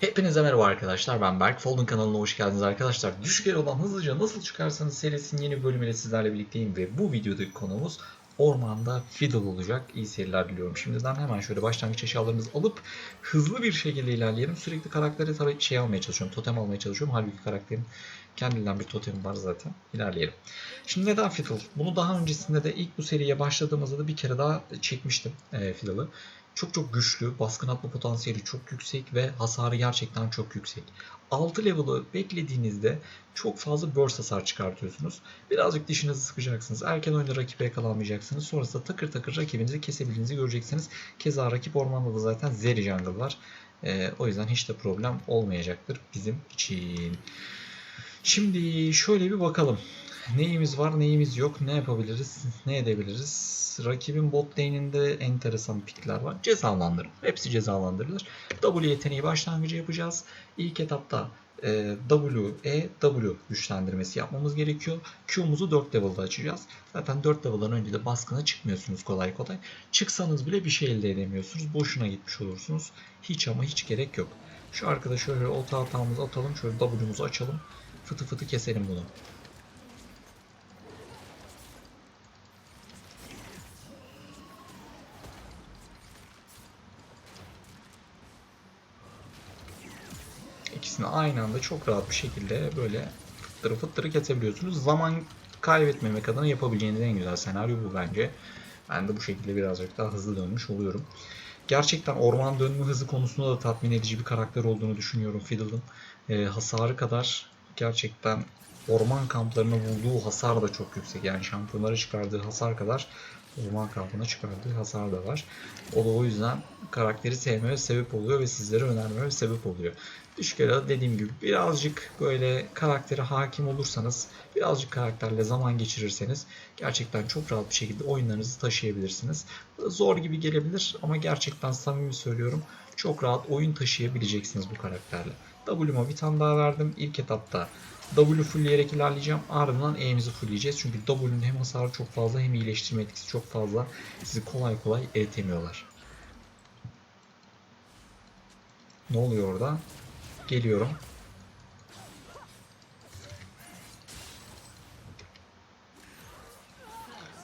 Hepinize merhaba arkadaşlar ben Berk. Folding kanalına hoş geldiniz arkadaşlar. Düşük olan hızlıca nasıl çıkarsanız serisinin yeni bölümüyle sizlerle birlikteyim ve bu videodaki konumuz ormanda fiddle olacak. İyi seyirler diliyorum. Şimdiden hemen şöyle başlangıç eşyalarımızı alıp hızlı bir şekilde ilerleyelim. Sürekli karaktere tabii şey almaya çalışıyorum. Totem almaya çalışıyorum. Halbuki karakterin kendinden bir totemi var zaten. İlerleyelim. Şimdi neden fiddle? Bunu daha öncesinde de ilk bu seriye başladığımızda da bir kere daha çekmiştim e, fiddle'ı. Çok çok güçlü, baskın atma potansiyeli çok yüksek ve hasarı gerçekten çok yüksek. 6 level'ı beklediğinizde çok fazla burst hasar çıkartıyorsunuz. Birazcık dişinizi sıkacaksınız. Erken oyunda rakibe yakalanmayacaksınız. Sonrasında takır takır rakibinizi kesebildiğinizi göreceksiniz. Keza rakip ormanda da zaten Zeri jungle var. Ee, o yüzden hiç de problem olmayacaktır bizim için. Şimdi şöyle bir bakalım. Neyimiz var, neyimiz yok, ne yapabiliriz, ne edebiliriz? Rakibin bot lane'inde enteresan pikler var. Cezalandırın. Hepsi cezalandırılır. W yeteneği başlangıcı yapacağız. İlk etapta e, W, E, W güçlendirmesi yapmamız gerekiyor. Q'muzu 4 level'da açacağız. Zaten 4 level'dan önce de baskına çıkmıyorsunuz kolay kolay. Çıksanız bile bir şey elde edemiyorsunuz. Boşuna gitmiş olursunuz. Hiç ama hiç gerek yok. Şu arkada şöyle olta hatamızı atalım. Şöyle W'muzu açalım. Fıtı fıtı keselim bunu. İkisini aynı anda çok rahat bir şekilde böyle fıttırı fıttırı kesebiliyorsunuz. Zaman kaybetmemek adına yapabileceğiniz en güzel senaryo bu bence. Ben de bu şekilde birazcık daha hızlı dönmüş oluyorum. Gerçekten orman dönme hızı konusunda da tatmin edici bir karakter olduğunu düşünüyorum Fiddle'ın. Ee, hasarı kadar gerçekten orman kamplarına vurduğu hasar da çok yüksek. Yani şampiyonlara çıkardığı hasar kadar orman kampına çıkardığı hasar da var. O da o yüzden karakteri sevmeye sebep oluyor ve sizlere önermeye sebep oluyor. Düşük dediğim gibi birazcık böyle karaktere hakim olursanız, birazcık karakterle zaman geçirirseniz gerçekten çok rahat bir şekilde oyunlarınızı taşıyabilirsiniz. Zor gibi gelebilir ama gerçekten samimi söylüyorum çok rahat oyun taşıyabileceksiniz bu karakterle. W'ma bir tane daha verdim. İlk etapta W fullleyerek ilerleyeceğim. Ardından E'mizi fullleyeceğiz. Çünkü W'nun hem hasarı çok fazla hem iyileştirme etkisi çok fazla. Sizi kolay kolay eritemiyorlar. Ne oluyor orada? Geliyorum.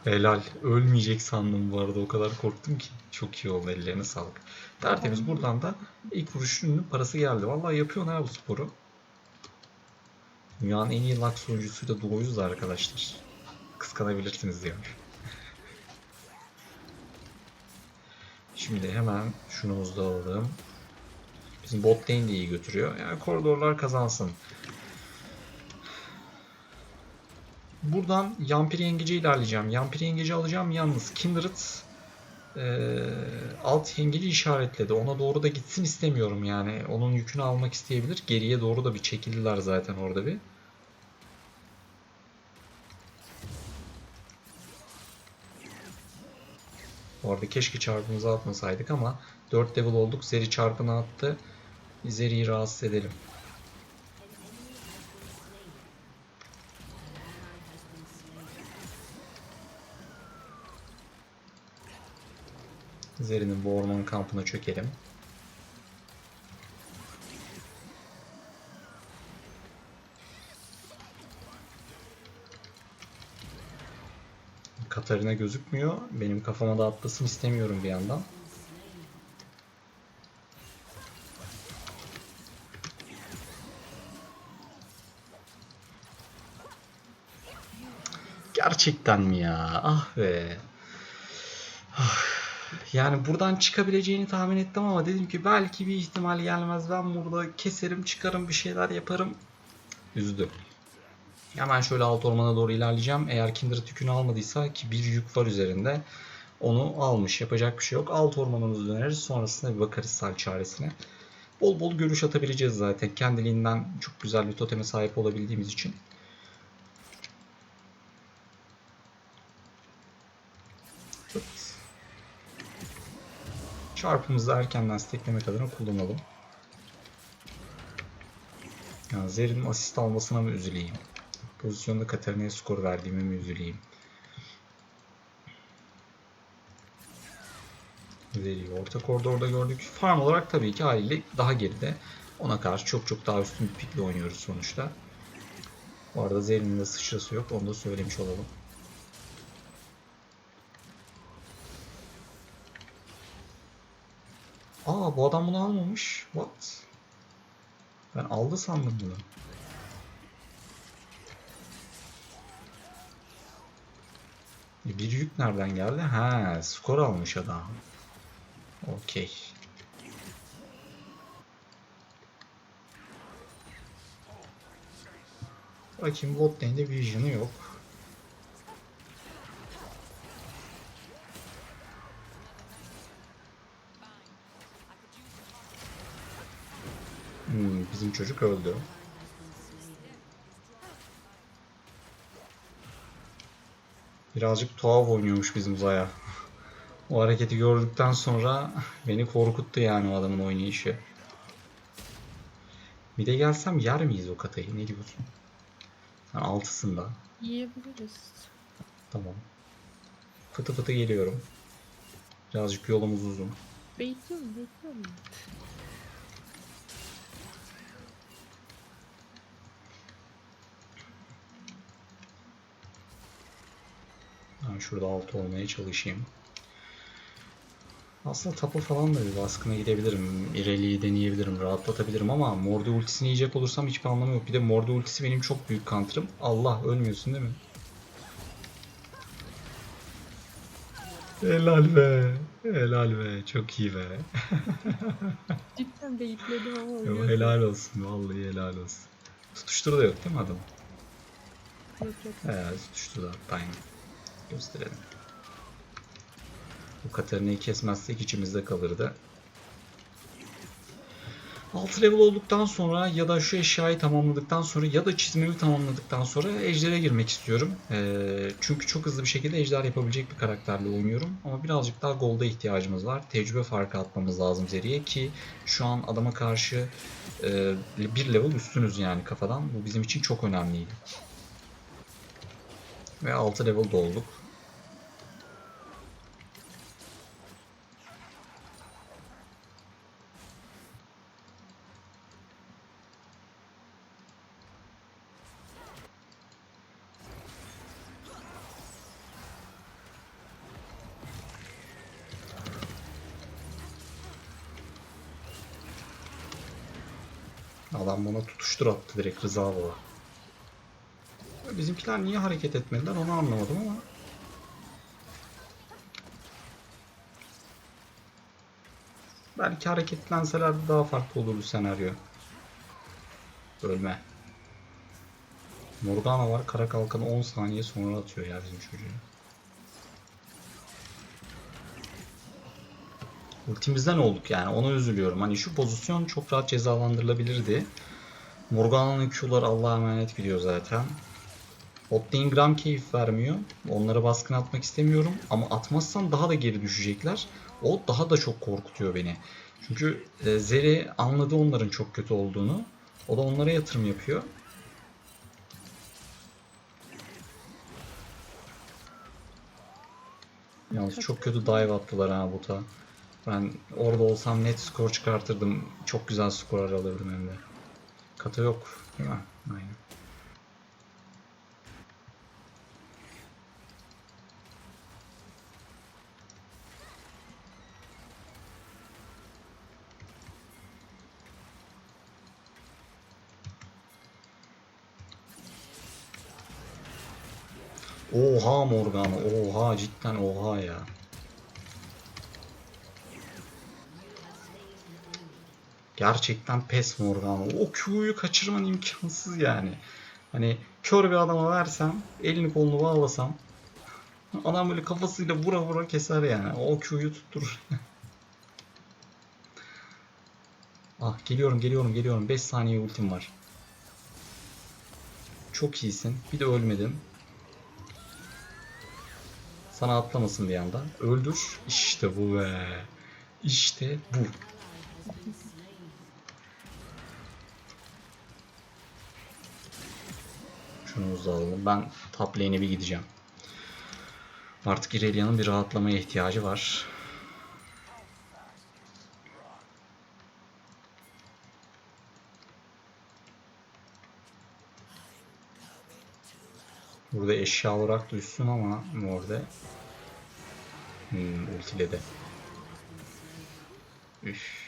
Helal. Ölmeyecek sandım bu arada. O kadar korktum ki. Çok iyi oldu. Ellerine sağlık. Tertemiz. Buradan da ilk vuruşunun parası geldi. Vallahi yapıyor ha bu sporu. Dünyanın en iyi Lux oyuncusuyla doğuyuz da arkadaşlar. Kıskanabilirsiniz diyor. Şimdi hemen şunu alalım. Bizim bot lane de iyi götürüyor. Yani koridorlar kazansın. Buradan Yampir Yengeci ilerleyeceğim. Yampir Yengeci alacağım yalnız. Kindred e, alt yengeci işaretledi. Ona doğru da gitsin istemiyorum yani. Onun yükünü almak isteyebilir. Geriye doğru da bir çekildiler zaten orada bir. Bu arada keşke çarpımızı atmasaydık ama 4 level olduk. Zeri çarpını attı. Zeri'yi rahatsız edelim. Zeri'nin bu orman kampına çökelim. Katarina gözükmüyor. Benim kafama da atlasın istemiyorum bir yandan. Gerçekten mi ya? Ah be. Ah. Yani buradan çıkabileceğini tahmin ettim ama dedim ki belki bir ihtimal gelmez. Ben burada keserim, çıkarım, bir şeyler yaparım. Üzdü. Hemen şöyle alt ormana doğru ilerleyeceğim. Eğer Kindred yükünü almadıysa ki bir yük var üzerinde. Onu almış. Yapacak bir şey yok. Alt ormanımızı döneriz. Sonrasında bir bakarız sal çaresine. Bol bol görüş atabileceğiz zaten. Kendiliğinden çok güzel bir toteme sahip olabildiğimiz için. Evet. Çarpımızı erkenden steklemek adına kullanalım. Ya Zer'in asist almasına mı üzüleyim? Pozisyonda Katarina'ya skor verdiğime mi üzüleyim? Zeri'yi orta koridorda gördük. Farm olarak tabii ki haliyle daha geride. Ona karşı çok çok daha üstün bir pikle oynuyoruz sonuçta. Bu arada Zeri'nin de sıçrası yok. Onu da söylemiş olalım. Aa bu adam bunu almamış. What? Ben aldı sandım bunu. Bir yük nereden geldi? Ha, skor almış adam. Okey. Bakayım bot lane'de vision'ı yok. Hmm, bizim çocuk öldü. Birazcık tuhaf oynuyormuş bizim Zaya. O hareketi gördükten sonra beni korkuttu yani o adamın oynayışı. Bir de gelsem yer miyiz o katayı? Ne diyorsun? Ha, altısında. Yiyebiliriz. Tamam. Fıtı fıtı geliyorum. Birazcık yolumuz uzun. Bekliyorum, bekliyorum. Ben şurada altı olmaya çalışayım. Aslında tapu falan da bir baskına gidebilirim. İreli'yi deneyebilirim, rahatlatabilirim ama Mordi ultisini yiyecek olursam hiçbir anlamı yok. Bir de Mordi ultisi benim çok büyük counter'ım. Allah ölmüyorsun değil mi? Helal be. Helal be. Çok iyi be. Cidden bekledim ama Yo, yok. helal olsun. Vallahi helal olsun. Tutuşturu da yok değil mi adam? Yok yok. He, tutuşturu da. Aynen. Gösterelim. Bu Katarina'yı kesmezsek içimizde kalırdı. 6 level olduktan sonra ya da şu eşyayı tamamladıktan sonra ya da çizmemi tamamladıktan sonra ejdere girmek istiyorum. Ee, çünkü çok hızlı bir şekilde ejder yapabilecek bir karakterle oynuyorum. Ama birazcık daha golda ihtiyacımız var. Tecrübe farkı atmamız lazım Zeri'ye ki şu an adama karşı e, bir level üstünüz yani kafadan. Bu bizim için çok önemliydi. Ve 6 level olduk. Adam tutuştur attı direkt Rıza Baba. Bizimkiler niye hareket etmediler onu anlamadım ama. Belki hareketlenseler daha farklı olurdu senaryo. Ölme. Morgana var. Kara kalkanı 10 saniye sonra atıyor ya bizim çocuğu. Ultimizden olduk yani. Ona üzülüyorum. Hani şu pozisyon çok rahat cezalandırılabilirdi. Morgana'nın Q'ları Allah'a emanet gidiyor zaten. Bot lane gram keyif vermiyor. Onlara baskın atmak istemiyorum. Ama atmazsam daha da geri düşecekler. O daha da çok korkutuyor beni. Çünkü e, Zeri anladı onların çok kötü olduğunu. O da onlara yatırım yapıyor. Yalnız çok kötü dive attılar ha bota. Ben orada olsam net skor çıkartırdım. Çok güzel skor alırdım hem de. Kata yok değil mi? Aynen. Oha Morgana, oha cidden oha ya. Gerçekten pes Morgana. O Q'yu kaçırman imkansız yani. Hani kör bir adama versem, elini kolunu bağlasam adam böyle kafasıyla vura vura keser yani. O Q'yu tutturur. ah geliyorum geliyorum geliyorum. 5 saniye ultim var. Çok iyisin. Bir de ölmedin. Sana atlamasın bir anda. Öldür. İşte bu be. İşte bu. Şunu hızlandıralım. Ben top lane'e bir gideceğim. Artık Irelia'nın bir rahatlamaya ihtiyacı var. Burada eşya olarak düşsün ama Morde hmm, ultiledi. Üff.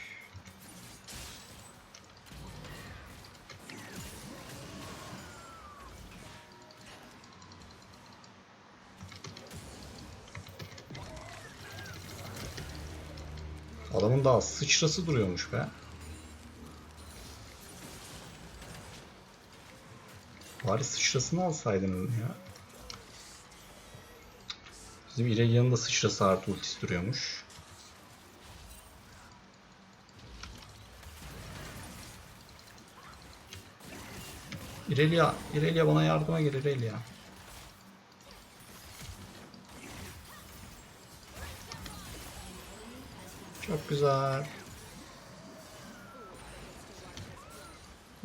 Adamın daha sıçrası duruyormuş be. Bari sıçrasını alsaydın ya. Bizim İrelia'nın da sıçrası artı ultisi duruyormuş. İrelia, İrelia bana yardıma gel İrelia. Çok güzel.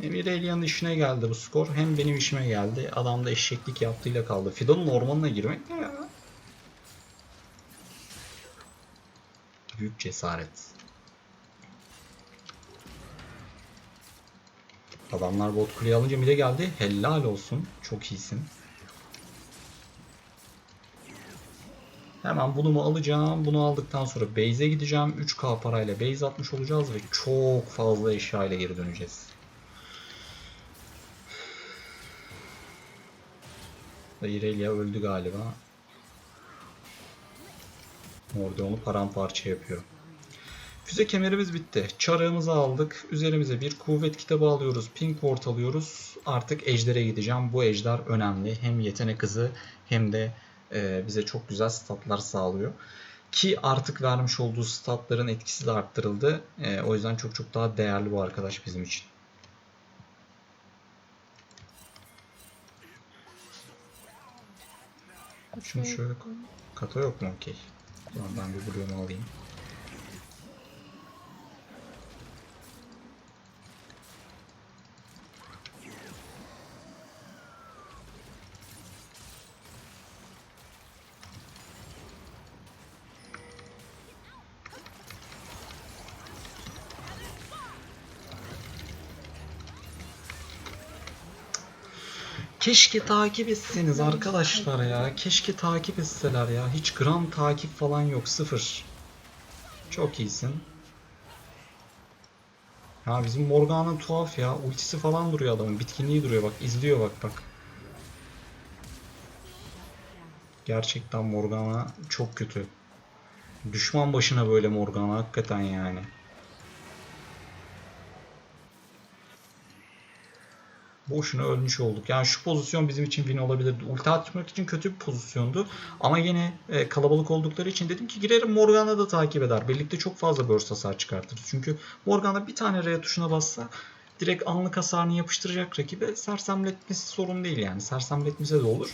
Hem İrelia'nın işine geldi bu skor hem benim işime geldi. Adam da eşeklik yaptığıyla kaldı. Fidan'ın ormanına girmek ne ya? Büyük cesaret. Adamlar bot kuleyi alınca mide geldi. Helal olsun. Çok iyisin. Hemen bunu mu alacağım? Bunu aldıktan sonra base'e gideceğim. 3k parayla base atmış olacağız ve çok fazla eşya ile geri döneceğiz. Irelia öldü galiba. Orada onu paramparça yapıyor. Füze kemerimiz bitti. Çarığımızı aldık. Üzerimize bir kuvvet kitabı alıyoruz. Pink ward alıyoruz. Artık ejdere gideceğim. Bu ejder önemli. Hem yetenek hızı hem de e, bize çok güzel statlar sağlıyor. Ki artık vermiş olduğu statların etkisi de arttırıldı. E, o yüzden çok çok daha değerli bu arkadaş bizim için. Şunu şöyle kata yok mu? Okey. O zaman ben bir Blue'umu alayım. Keşke takip etseniz arkadaşlar ya. Keşke takip etseler ya. Hiç gram takip falan yok. Sıfır. Çok iyisin. Ya bizim Morgana tuhaf ya. Ultisi falan duruyor adamın. Bitkinliği duruyor bak. izliyor bak bak. Gerçekten Morgana çok kötü. Düşman başına böyle Morgana hakikaten yani. Boşuna ölmüş olduk. Yani şu pozisyon bizim için win olabilirdi. Ulti atmak için kötü bir pozisyondu. Ama yine e, kalabalık oldukları için dedim ki girerim Morgana da takip eder. Birlikte çok fazla burst hasar çıkartırız. Çünkü Morgana bir tane R tuşuna bassa direkt anlık hasarını yapıştıracak rakibe sersemletmesi sorun değil yani. Sersemletmese de olur.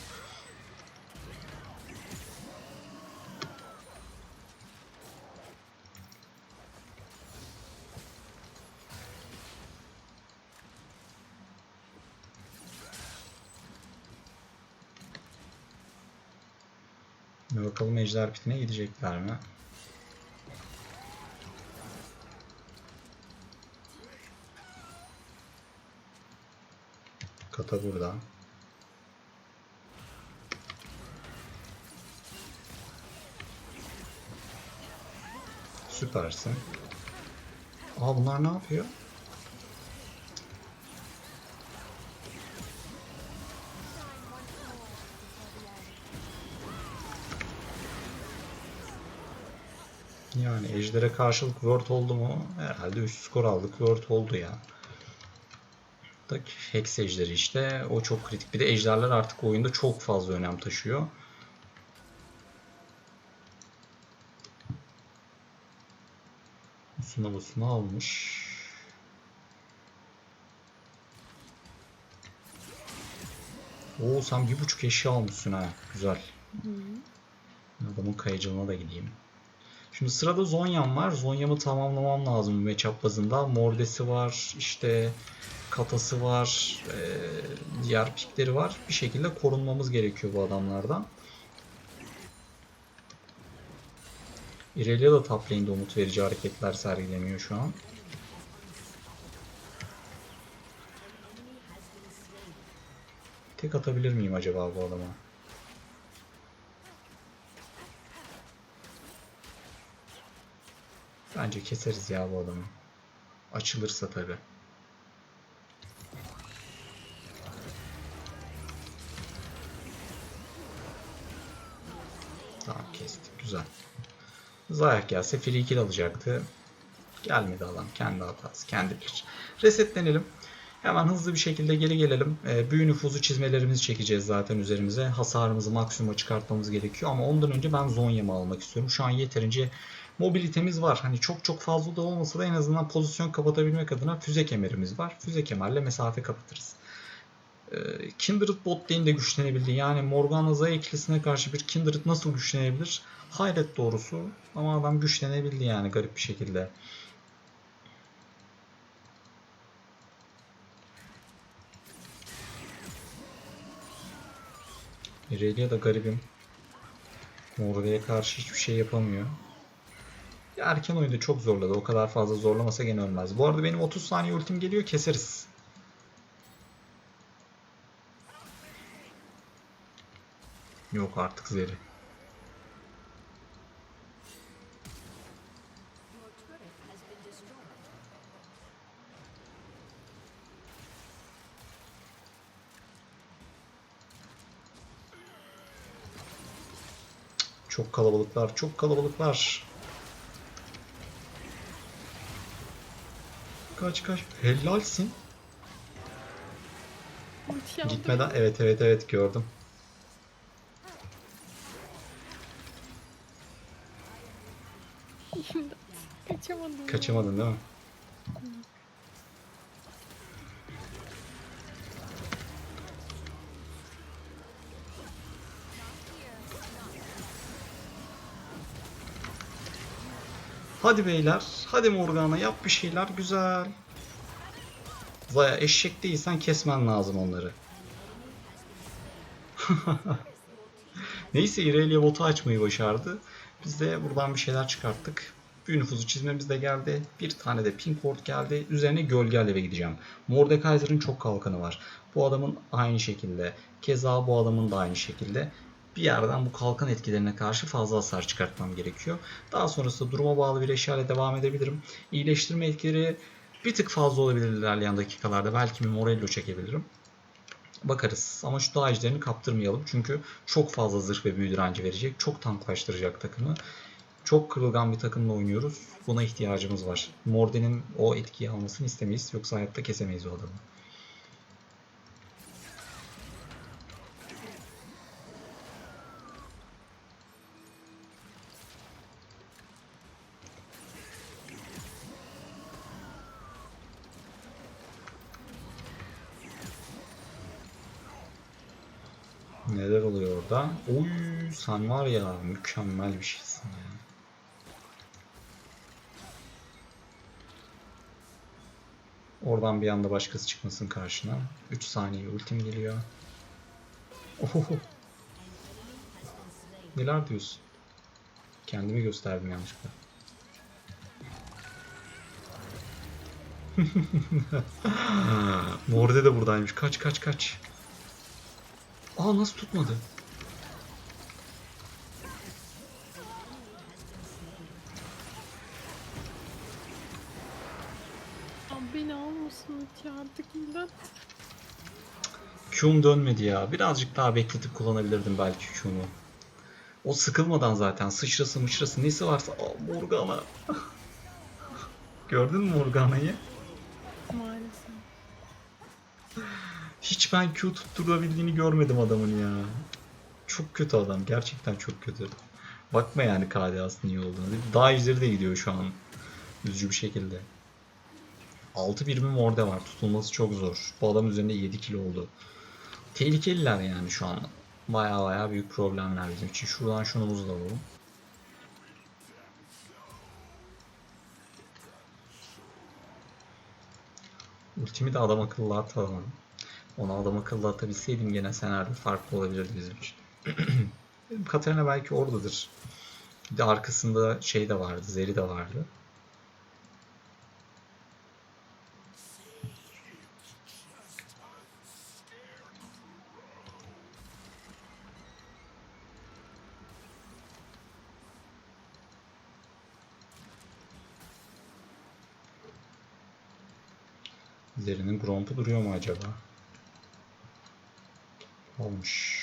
Bakalım ejder pitine gidecekler mi? Kata burada. Süpersin. Aa bunlar ne yapıyor? Yani Ejder'e karşılık Word oldu mu? Herhalde üst skor aldık. Word oldu ya. Da Hex Ejderi işte. O çok kritik. Bir de Ejderler artık oyunda çok fazla önem taşıyor. Usuna usuna almış. Oo sen bir buçuk eşya almışsın ha. Güzel. Adamın kayıcılığına da gideyim. Şimdi sırada Zonya'm var. Zonya'mı tamamlamam lazım matchup bazında. Mordesi var, işte Katası var, eee, diğer pikleri var. Bir şekilde korunmamız gerekiyor bu adamlardan. Irelia da top lane'de umut verici hareketler sergilemiyor şu an. Tek atabilir miyim acaba bu adama? Bence keseriz ya bu adamı. Açılırsa tabi. Tamam kestik. Güzel. Zayak gelse free kill alacaktı. Gelmedi adam. Kendi hatası. Kendi bir. Resetlenelim. Hemen hızlı bir şekilde geri gelelim. Ee, büyü nüfuzu çizmelerimizi çekeceğiz zaten üzerimize. Hasarımızı maksimuma çıkartmamız gerekiyor. Ama ondan önce ben Zonya'mı almak istiyorum. Şu an yeterince mobilitemiz var. Hani çok çok fazla da olmasa da en azından pozisyon kapatabilmek adına füze kemerimiz var. Füze kemerle mesafe kapatırız. Ee, Kindred bot lane de güçlenebildi. Yani Morgana Zaya ikilisine karşı bir Kindred nasıl güçlenebilir? Hayret doğrusu. Ama adam güçlenebildi yani garip bir şekilde. Irelia da garibim. Morga'ya karşı hiçbir şey yapamıyor. Erken oyunda çok zorladı. O kadar fazla zorlamasa gene ölmez. Bu arada benim 30 saniye ultim geliyor keseriz. Yok artık Zeri. Çok kalabalıklar, çok kalabalıklar. Kaç kaç. Helalsin. Gitmeden evet evet evet gördüm. Kaçamadım. Kaçamadın değil mi? Hadi beyler. Hadi Morgana yap bir şeyler güzel. Zaya eşek değilsen kesmen lazım onları. Neyse Irelia botu açmayı başardı. Biz de buradan bir şeyler çıkarttık. Büyü nüfuzu çizmemiz de geldi. Bir tane de pink ward geldi. Üzerine gölge alevi gideceğim. Mordekaiser'ın çok kalkanı var. Bu adamın aynı şekilde. Keza bu adamın da aynı şekilde. Bir yerden bu kalkan etkilerine karşı fazla hasar çıkartmam gerekiyor. Daha sonrasında duruma bağlı bir eşyayla devam edebilirim. İyileştirme etkileri bir tık fazla olabilir ilerleyen dakikalarda. Belki bir Morello çekebilirim. Bakarız. Ama şu dağ ejderini kaptırmayalım. Çünkü çok fazla zırh ve büyü direnci verecek. Çok tanklaştıracak takımı. Çok kırılgan bir takımla oynuyoruz. Buna ihtiyacımız var. Morden'in o etkiyi almasını istemeyiz. Yoksa hayatta kesemeyiz o adamı. Neler oluyor orada? Oy sen var ya mükemmel bir şeysin ya. Oradan bir anda başkası çıkmasın karşına. 3 saniye ultim geliyor. Ohoho. Neler diyorsun? Kendimi gösterdim yanlışlıkla. Morde de buradaymış. Kaç kaç kaç. Aa nasıl tutmadı? Abi beni almasın ulti artık imdat. Q'um dönmedi ya. Birazcık daha bekletip kullanabilirdim belki Q'mu. O sıkılmadan zaten sıçrası mışrası nesi varsa Aa, Morgana. Gördün mü Morgana'yı? Maalesef. Hiç ben Q tutturabildiğini görmedim adamın ya. Çok kötü adam. Gerçekten çok kötü. Bakma yani KDA'sının iyi olduğunu. Daha izleri de gidiyor şu an. Üzücü bir şekilde. 6 birimi morde var. Tutulması çok zor. Bu adam üzerinde 7 kilo oldu. Tehlikeliler yani şu an. Baya baya büyük problemler bizim için. Şuradan şunumuzu da. Ultimi de adam akıllı atamadım. Onu adam akıllı atabilseydim gene senaryo farklı olabilirdi bizim için. Katarina belki oradadır. Bir de arkasında şey de vardı, Zeri de vardı. Zeri'nin Gromp'u duruyor mu acaba? Olmuş.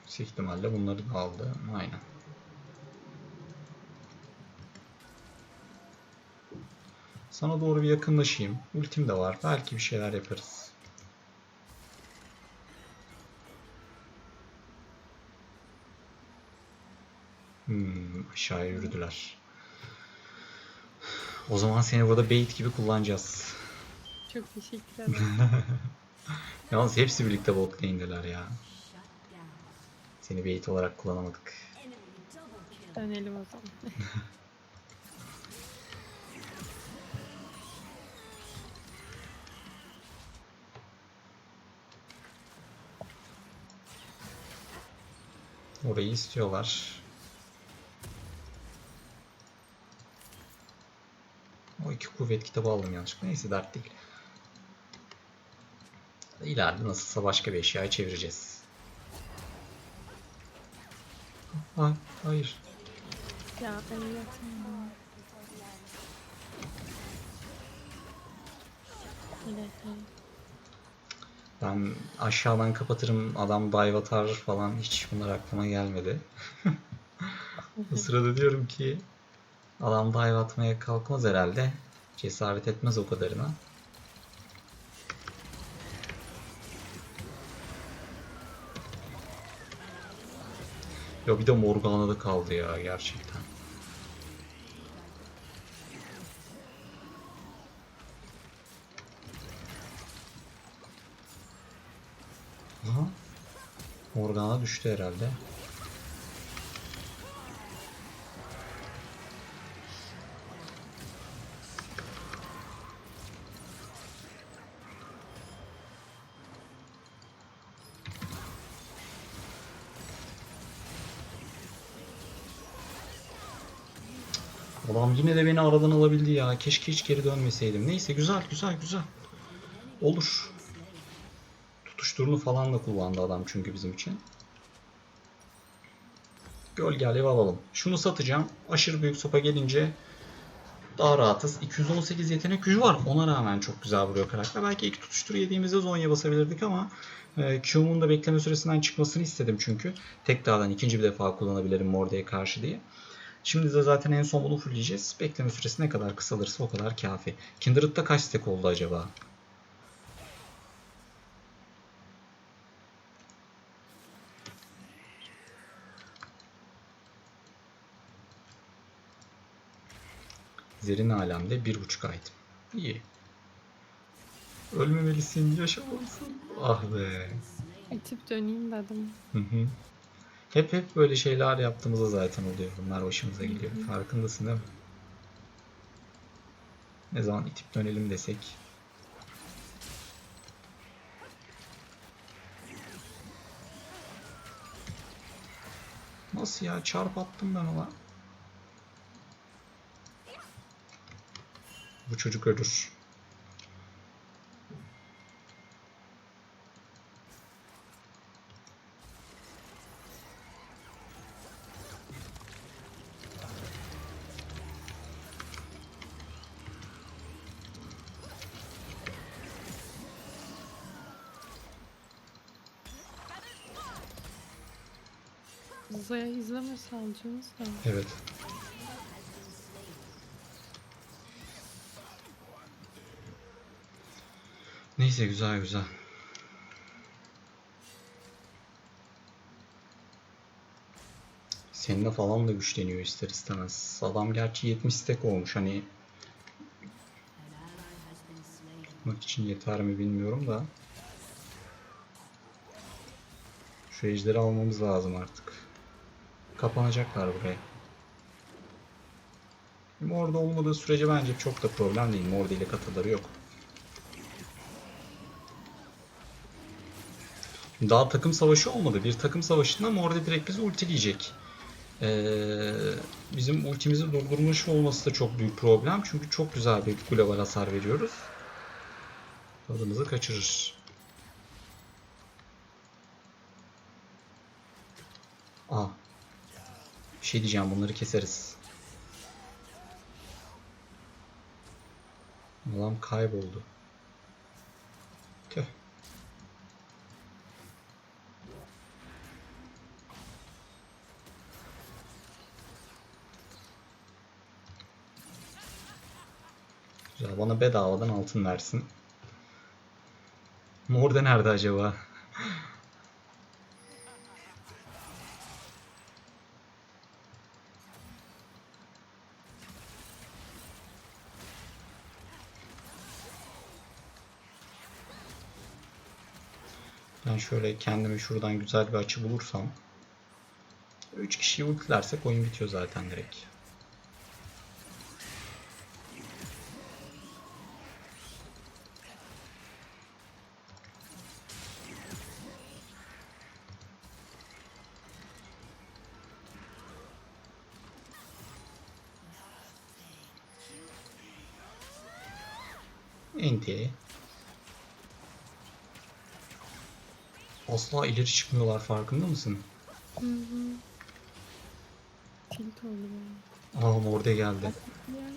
Yüksek ihtimalle bunları da aldı. Aynen. Sana doğru bir yakınlaşayım. Ultim de var. Belki bir şeyler yaparız. Hmm, aşağıya yürüdüler. O zaman seni burada bait gibi kullanacağız. Çok teşekkür ederim. Yalnız hepsi birlikte bot lane'deler ya. Seni bait olarak kullanamadık. Dönelim o zaman. Orayı istiyorlar. O iki kuvvet kitabı aldım yanlışlıkla. Neyse dert değil. İleride nasılsa başka bir eşyaya çevireceğiz. Ha, hayır. ya ben Ben aşağıdan kapatırım adam dive atar falan hiç bunlar aklıma gelmedi. Bu sırada diyorum ki adam dive atmaya kalkmaz herhalde. Cesaret etmez o kadarına. Ya bir de Morgana'da kaldı ya gerçekten. Aha. Morgana düştü herhalde. Adam yine de beni aradan alabildi ya. Keşke hiç geri dönmeseydim. Neyse güzel güzel güzel. Olur. Tutuşturunu falan da kullandı adam çünkü bizim için. Gölge alevi alalım. Şunu satacağım. Aşırı büyük sopa gelince daha rahatız. 218 yetenek gücü var. Ona rağmen çok güzel vuruyor karakter. Belki ilk tutuştur yediğimizde Zonya basabilirdik ama e, Q'mun da bekleme süresinden çıkmasını istedim çünkü. Tek dağdan ikinci bir defa kullanabilirim Morde'ye karşı diye. Şimdi de zaten en son bunu fullleyeceğiz. Bekleme süresi ne kadar kısalırsa o kadar kafi. Kindred'da kaç stack oldu acaba? Zerin alemde bir buçuk item. İyi. Ölmemelisin, yaşamalısın. Ah be. Açıp döneyim dedim. Hı hı. Hep hep böyle şeyler yaptığımızda zaten oluyor. Bunlar başımıza geliyor. Farkındasın değil mi? Ne zaman itip dönelim desek. Nasıl ya? Çarp attım ben ona. Bu çocuk ölür. Zaya izlemesi alacaksınız da. Evet. Neyse güzel güzel. Seninle falan da güçleniyor ister istemez. Adam gerçi 70 stack olmuş hani tutmak için yeter mi bilmiyorum da. Şu ejderi almamız lazım artık. Kapanacaklar buraya. Morda olmadığı sürece bence çok da problem değil. Morda ile katıları yok. Daha takım savaşı olmadı. Bir takım savaşında Morda direkt bizi ultileyecek. Ee, bizim ultimizi durdurmuş olması da çok büyük problem. Çünkü çok güzel bir global hasar veriyoruz. Tadımızı kaçırır. Aa. Bir şey diyeceğim bunları keseriz. Adam kayboldu. Tüh. Güzel bana bedavadan altın versin. Mor de nerede acaba? Ben şöyle kendime şuradan güzel bir açı bulursam 3 kişiyi ultilersek oyun bitiyor zaten direkt. Enti. Asla ileri çıkmıyorlar farkında mısın? Hı hı. Tilt oldu. Aa Morde geldi.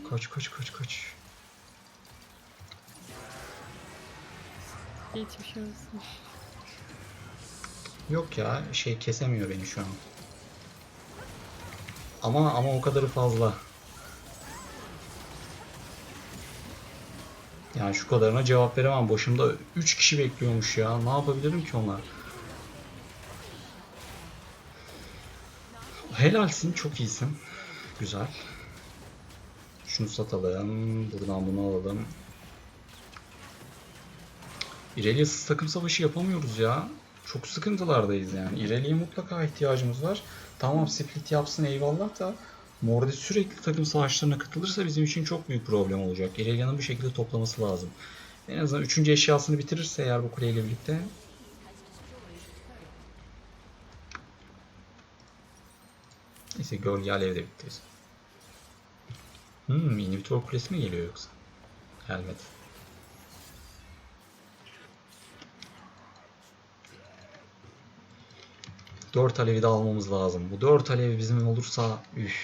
Kaç kaç kaç kaç. geçmiş olsun. Yok ya şey kesemiyor beni şu an. Ama ama o kadarı fazla. Yani şu kadarına cevap veremem. Başımda 3 kişi bekliyormuş ya. Ne yapabilirim ki ona? Helalsin, çok iyisin. Güzel. Şunu satalım. Buradan bunu alalım. İrelia'sız takım savaşı yapamıyoruz ya. Çok sıkıntılardayız yani. İrelia'ya mutlaka ihtiyacımız var. Tamam split yapsın eyvallah da Morde sürekli takım savaşlarına katılırsa bizim için çok büyük problem olacak. İrelia'nın bir şekilde toplaması lazım. En azından 3. eşyasını bitirirse eğer bu kuleyle birlikte Neyse gölge alevde bitti bizim. Hmm, inhibitor kulesi mi geliyor yoksa? Gelmedi. Dört alevi de almamız lazım. Bu dört alevi bizim olursa üf,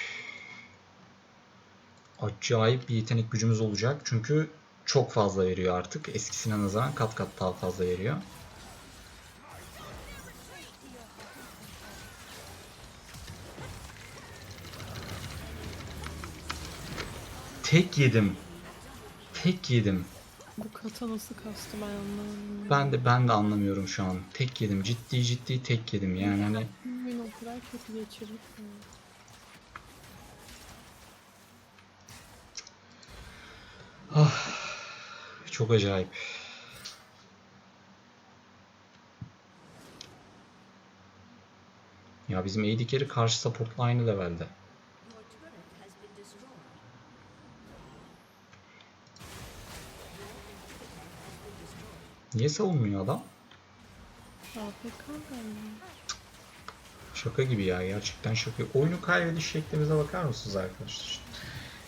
acayip bir yetenek gücümüz olacak. Çünkü çok fazla veriyor artık. Eskisine nazaran kat kat daha fazla veriyor. Tek yedim. Tek yedim. Bu kata nasıl kastı ben anlamadım. Ben de ben de anlamıyorum şu an. Tek yedim. Ciddi ciddi tek yedim. Yani hani Bugün o kadar kötü geçirdik. ya. çok acayip. Ya bizim AD carry karşı supportla aynı levelde. Niye savunmuyor adam? Şaka gibi ya gerçekten şaka. Oyunu kaybediş şeklimize bakar mısınız arkadaşlar?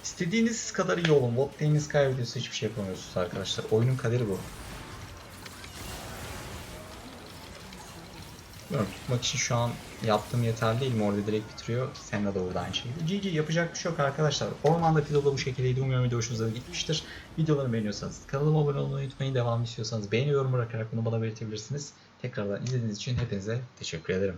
İstediğiniz kadar iyi olun. Bot kaybediyorsa hiçbir şey yapamıyorsunuz arkadaşlar. Oyunun kaderi bu. Bilmiyorum, tutmak için şu an yaptığım yeterli değil mi? Orada direkt bitiriyor. Senna da burada aynı şekilde. GG yapacak bir şey yok arkadaşlar. Ormanda Fiddle'da bu şekildeydi. Umuyorum video hoşunuza gitmiştir. Videolarımı beğeniyorsanız kanalıma abone olmayı unutmayın. Devam istiyorsanız beğeni yorum bırakarak bunu bana belirtebilirsiniz. Tekrardan izlediğiniz için hepinize teşekkür ederim.